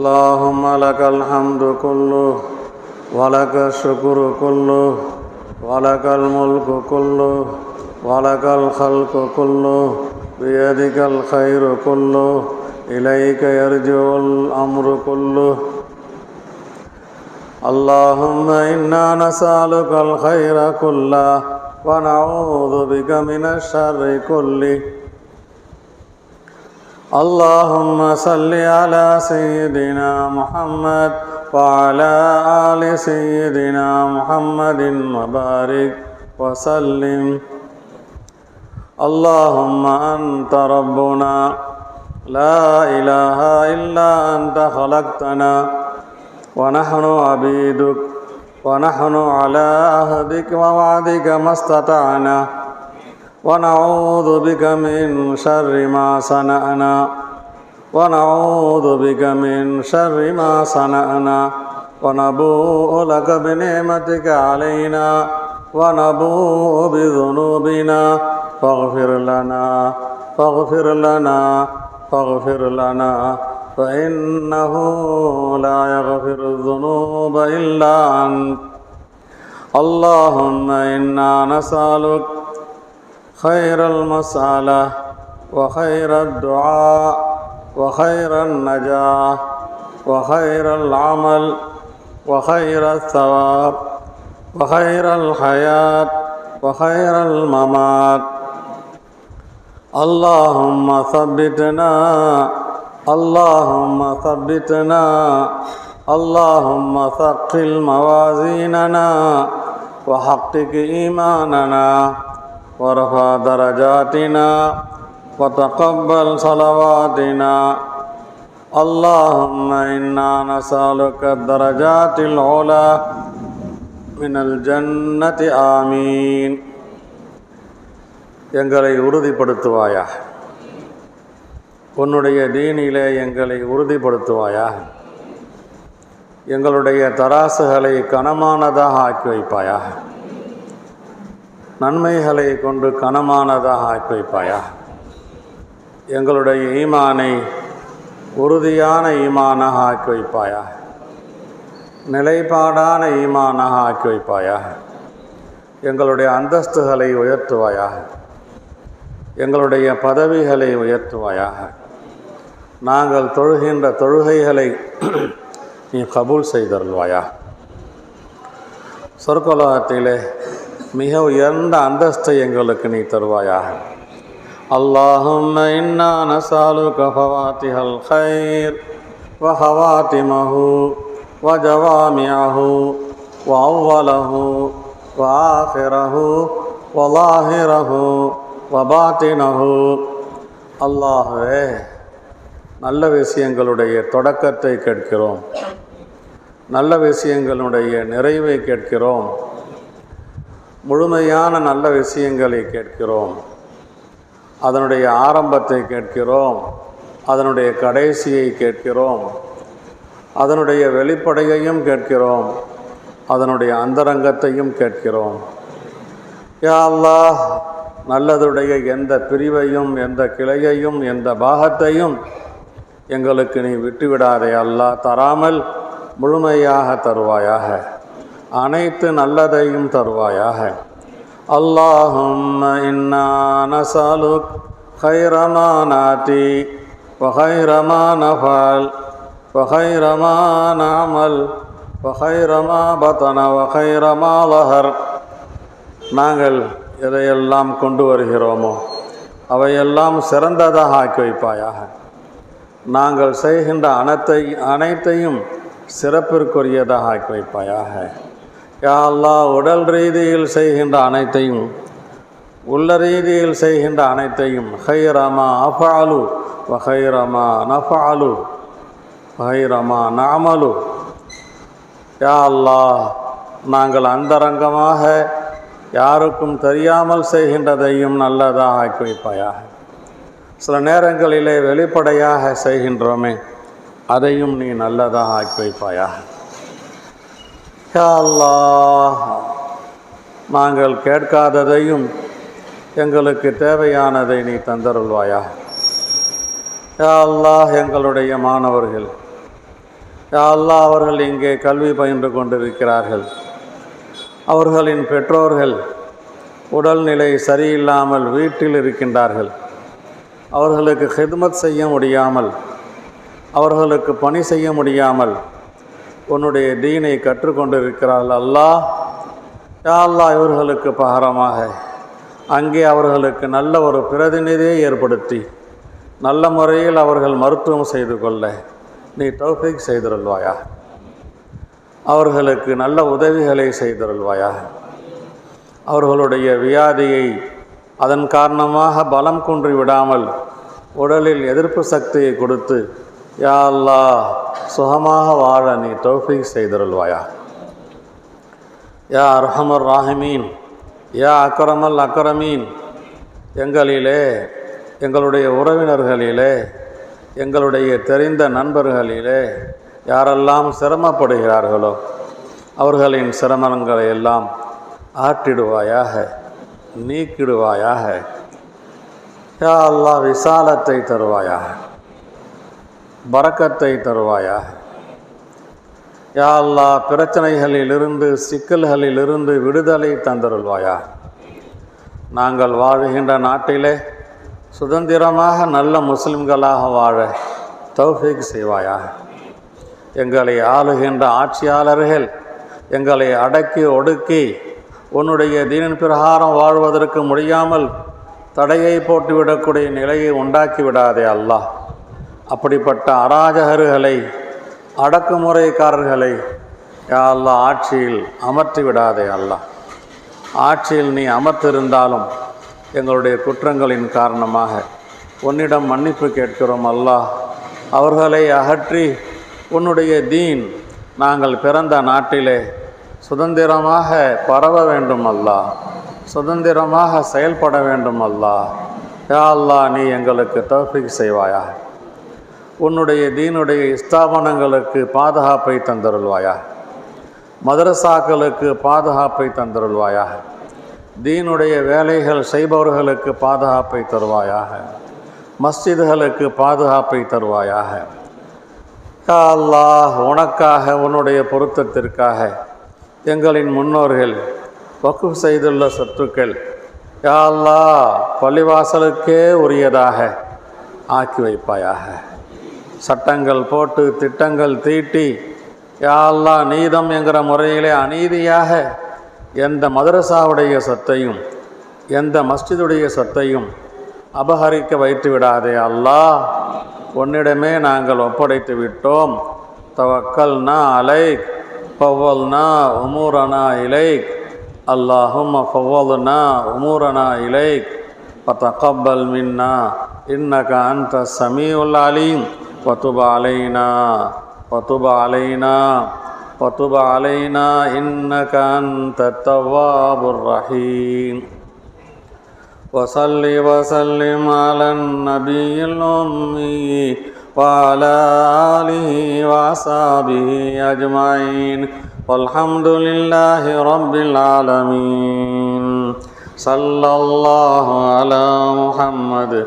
اللهم لك الحمد كله ولك الشكر كله ولك الملك كله ولك الخلق كله بيدك الخير كله إليك يرجع الأمر كله اللهم إنا نسألك الخير كله ونعوذ بك من الشر كله اللهم صل على سيدنا محمد وعلى آل سيدنا محمد وبارك وسلم. اللهم أنت ربنا. لا إله إلا أنت خلقتنا. ونحن عبيدك. ونحن على عهدك ووعدك ما استطعنا. ونعوذ بك من شر ما صنعنا ونعوذ بك من شر ما صنعنا ونبوء لك بنعمتك علينا ونبوء بذنوبنا فاغفر لنا فاغفر لنا فاغفر لنا فإنه لا يغفر الذنوب إلا أنت اللهم إنا نسألك خير المسألة وخير الدعاء وخير النجاة وخير العمل وخير الثواب وخير الحياة وخير الممات. اللهم ثبتنا اللهم ثبتنا اللهم ثقل موازيننا وحقق إيماننا. وارفع درجاتنا وتقبل صلواتنا اللهم إنا نسألك الدرجات العلى من الجنة آمين எங்களை உறுதிப்படுத்துவாயா உன்னுடைய தீனிலே எங்களை உறுதிப்படுத்துவாயா எங்களுடைய தராசுகளை கனமானதாக ஆக்கி வைப்பாயா நன்மைகளை கொண்டு கனமானதாக ஆக்கி வைப்பாயா எங்களுடைய ஈமானை உறுதியான ஈமானாக ஆக்கி வைப்பாயா நிலைப்பாடான ஈமானாக ஆக்கி வைப்பாயா எங்களுடைய அந்தஸ்துகளை உயர்த்துவாயா? எங்களுடைய பதவிகளை உயர்த்துவாயாக நாங்கள் தொழுகின்ற தொழுகைகளை நீ கபூல் செய்தருள்வாயா? சொற்கொலகத்திலே மிக உயர்ந்த அந்தஸ்தை எங்களுக்கு நீ தருவாயாக اللهم إنا نسألك فواتح الخير وخواتمه وجوامعه وأوله وآخره وظاهره வபாத்தினஹு அல்லாஹுவே நல்ல விஷயங்களுடைய தொடக்கத்தை கேட்கிறோம் நல்ல விஷயங்களுடைய நிறைவை கேட்கிறோம் முழுமையான நல்ல விஷயங்களை கேட்கிறோம். அதனுடைய ஆரம்பத்தை கேட்கிறோம். அதனுடைய கடைசியை கேட்கிறோம். அதனுடைய வெளிப்படையையும் கேட்கிறோம். அதனுடைய அந்தரங்கத்தையும் கேட்கிறோம். யா அல்லாஹ் நல்லதுடைய எந்த பிரிவையும் எந்த கிளையையும் எந்த பாகத்தையும் எங்களுக்கு நீ விட்டுவிடாதே அல்லாஹ் தராமல் முழுமையாக தருவாயாக. அனைத்து நல்லதையும் தருவாயாக. அல்லாஹும் இன்னா நசலுக் ஹைரமானாதி வஹைரமா நஃபால் வஹைரமா நாமல் வஹைரமா பத்தன வஹைரமா லஹர். நாங்கள் எதையெல்லாம் கொண்டு வருகிறோமோ அவையெல்லாம் சிறந்ததாக ஆக்கி வைப்பாயாக. நாங்கள் செய்கின்ற அனைத்தை அனைத்தையும் சிறப்பிற்குரியதாக ஆக்கி வைப்பாயாக. யா அல்லாஹ் உடல் ரீதியில் செய்கின்ற அனைத்தையும் உள்ள ரீதியில் செய்கின்ற அனைத்தையும் ஹைரமா அஃபாலு வஹைரமா நஃபாலு வஹைரமா நாமலு யா அல்லா நாங்கள் அந்தரங்கமாக யாருக்கும் தெரியாமல் செய்கின்றதையும் நல்லதாக ஆக்கி வைப்பாயாக சில நேரங்களிலே வெளிப்படையாக செய்கின்றோமே அதையும் நீ நல்லதாக ஆக்கி வைப்பாயாக யா நாங்கள் கேட்காததையும் எங்களுக்கு தேவையானதை நீ தந்தருள்வாயா? யா அல்லாஹ் எங்களுடைய மாணவர்கள். யா அவர்கள் இங்கே கல்வி பயின்று கொண்டிருக்கிறார்கள். அவர்களின் பெற்றோர்கள் உடல்நிலை சரியில்லாமல் வீட்டில் இருக்கின்றார்கள். அவர்களுக்கு ஹிதமத் செய்ய முடியாமல் அவர்களுக்கு பணி செய்ய முடியாமல் உன்னுடைய தீனை கற்றுக்கொண்டிருக்கிறார்கள். அல்லாஹ் யாழ்லா அல்லாஹ் இவர்களுக்கு பகரமாக அங்கே அவர்களுக்கு நல்ல ஒரு பிரதிநிதியை ஏற்படுத்தி நல்ல முறையில் அவர்கள் மருத்துவம் செய்து கொள்ள நீ தௌஃபிக் செய்திருள்வாயா? அவர்களுக்கு நல்ல உதவிகளை செய்திருள்வாயா? அவர்களுடைய வியாதியை அதன் காரணமாக பலம் குன்றி விடாமல் உடலில் எதிர்ப்பு சக்தியை கொடுத்து யா அல்லாஹ் சுகமாக வாழ நீ தௌஃபீக் செய்திருள்வாயா? யா அர்ஹமர் ராஹிமீன் யா அக்கரமல் அக்கரமீன் எங்களிலே எங்களுடைய உறவினர்களிலே எங்களுடைய தெரிந்த நண்பர்களிலே யாரெல்லாம் சிரமப்படுகிறார்களோ அவர்களின் சிரமங்களை எல்லாம் ஆற்றிடுவாயாக நீக்கிடுவாயாக. யா அல்லாஹ் விசாலத்தை தருவாயாக. பறக்கத்தை தருவாயாக. யா அல்லாஹ் பிரச்சனைகளிலிருந்து சிக்கல்களிலிருந்து விடுதலை தந்தருள்வாயா நாங்கள் வாழுகின்ற நாட்டிலே சுதந்திரமாக நல்ல முஸ்லிம்களாக வாழ தௌஃபீக் செய்வாயா எங்களை ஆளுகின்ற ஆட்சியாளர்கள் எங்களை அடக்கி ஒடுக்கி உன்னுடைய தீனின் பிரகாரம் வாழ்வதற்கு முடியாமல் தடையை போட்டுவிடக்கூடிய நிலையை உண்டாக்கி விடாதே அல்லாஹ். அப்படிப்பட்ட அராஜகர்களை அடக்குமுறைக்காரர்களை யா ஆட்சியில் அமர்த்தி விடாதே அல்லா ஆட்சியில் நீ அமர்த்திருந்தாலும் எங்களுடைய குற்றங்களின் காரணமாக உன்னிடம் மன்னிப்பு கேட்கிறோம் அல்லாஹ். அவர்களை அகற்றி உன்னுடைய தீன் நாங்கள் பிறந்த நாட்டிலே சுதந்திரமாக பரவ வேண்டும் அல்லாஹ். சுதந்திரமாக செயல்பட வேண்டும் அல்லாஹ். யா அல்லாஹ் நீ எங்களுக்கு தௌஃபீக் செய்வாயா உன்னுடைய தீனுடைய ஸ்தாபனங்களுக்கு பாதுகாப்பை தந்தருள்வாயா மதரசாக்களுக்கு பாதுகாப்பை தந்தருள்வாயாக. தீனுடைய வேலைகள் செய்பவர்களுக்கு பாதுகாப்பை தருவாயாக. மஸ்ஜிதுகளுக்கு பாதுகாப்பை தருவாயாக. யா அல்லாஹ் உனக்காக உன்னுடைய பொருத்தத்திற்காக எங்களின் முன்னோர்கள் வக்குப் செய்துள்ள சொத்துக்கள் யா அல்லா பள்ளிவாசலுக்கே உரியதாக ஆக்கி வைப்பாயாக. சட்டங்கள் போட்டு திட்டங்கள் தீட்டி யாரெல்லாம் நீதம் என்கிற முறையிலே அநீதியாக எந்த மதரசாவுடைய சொத்தையும் எந்த மஸ்ஜிதுடைய சொத்தையும் அபகரிக்க வைத்து விடாதே அல்லாஹ் உன்னிடமே நாங்கள் ஒப்படைத்து விட்டோம். தவக்கல்னா அலைக் பவ்வல்னா உமூரனா இலைக். அல்லாஹும் ஃபவ்வல்னா உமூரனா இலைக். பத்தகப்பல் மின்னா இன்னக அந்த சமீ உல் وتب علينا وتب علينا وتب علينا إنك أنت التواب الرحيم وصل وسلم على النبي الأمي وعلى آله وأصحابه أجمعين والحمد لله رب العالمين صلى الله على محمد